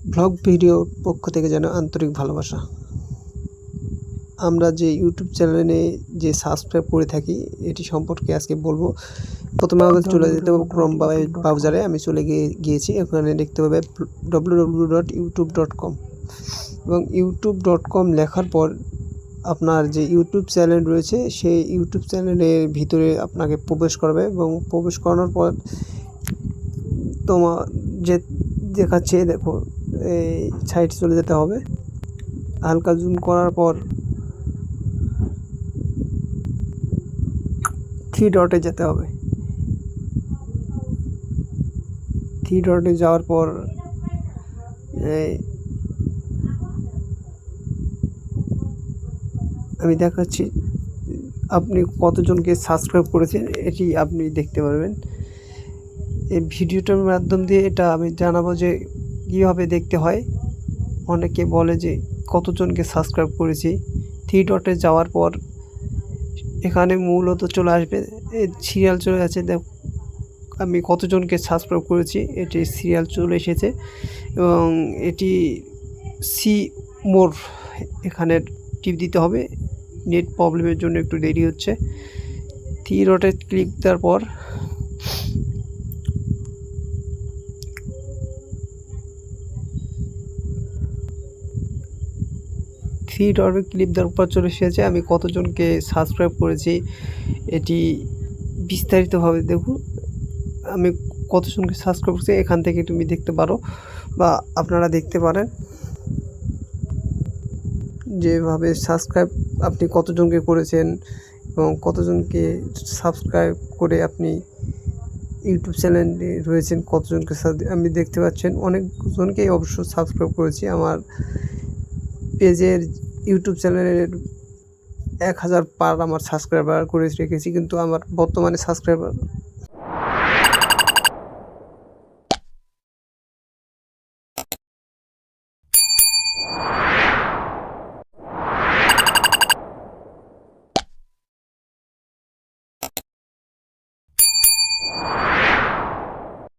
Blog ভিডিওর পক্ষ থেকে যেন আন্তরিক ভালোবাসা। আমরা যে ইউটিউব চ্যানেলে যে সাবস্ক্রাইব করে থাকি, এটি সম্পর্কে আজকে বলব। প্রথমে আমাদের চলে যেতে হবে ক্রম ব্রাউজারে আমি চলে গিয়ে, গিয়েছি। ওখানে দেখতে পাবে W W dot YouTube dot com এবং ইউটিউব ডট কম লেখার পর আপনার যে ইউটিউব চ্যানেল রয়েছে, সেই ইউটিউব চ্যানেলের ভিতরে আপনাকে প্রবেশ করবে। এবং প্রবেশ করানোর পর তোমার যে দেখাচ্ছে, দেখো এই সাইড চলে যেতে হবে। হালকা জুম করার পর থ্রি ডটে যেতে হবে। থ্রি ডটে যাওয়ার পর আমি দেখাচ্ছি আপনি কতজনকে সাবস্ক্রাইব করেছেন এটি আপনি দেখতে পারবেন। এই ভিডিওটার মাধ্যম দিয়ে এটা আমি জানাব যে কীভাবে দেখতে হয়? অনেকে বলে যে, কতজনকে সাবস্ক্রাইব করেছি? থ্রি ডটে যাওয়ার পর এখানে মূলত চলে আসবে সিরিয়াল চলে আছে দেখ, আমি কতজনকে সাবস্ক্রাইব করেছি, এটি সিরিয়াল চলে এসেছে এবং এটি সি মোর এখানে টিপ দিতে হবে নেট প্রবলেমের জন্য একটু দেরি হচ্ছে। থ্রি ডটে ক্লিক দেওয়ার পর থ্রি ডটে ক্লিপ দেওয়ার পর চলে এসেছে। আমি কতজনকে সাবস্ক্রাইব করেছি, এটি বিস্তারিতভাবে দেখুন। আমি কতজনকে সাবস্ক্রাইব করছি, এখান থেকে তুমি দেখতে পারো বা আপনারা দেখতে পারেন। যেভাবে সাবস্ক্রাইব আপনি কতজনকে করেছেন এবং কতজনকে সাবস্ক্রাইব করে আপনি ইউটিউব চ্যানেলে রয়েছেন, কতজনকে আমি দেখতে পাচ্ছেন অনেকজনকেই অবশ্য সাবস্ক্রাইব করেছি। আমার পেজের ইউটিউব চ্যানেলের এক হাজার পার আমার সাবস্ক্রাইবার করে রেখেছি কিন্তু আমার বর্তমানে সাবস্ক্রাইবার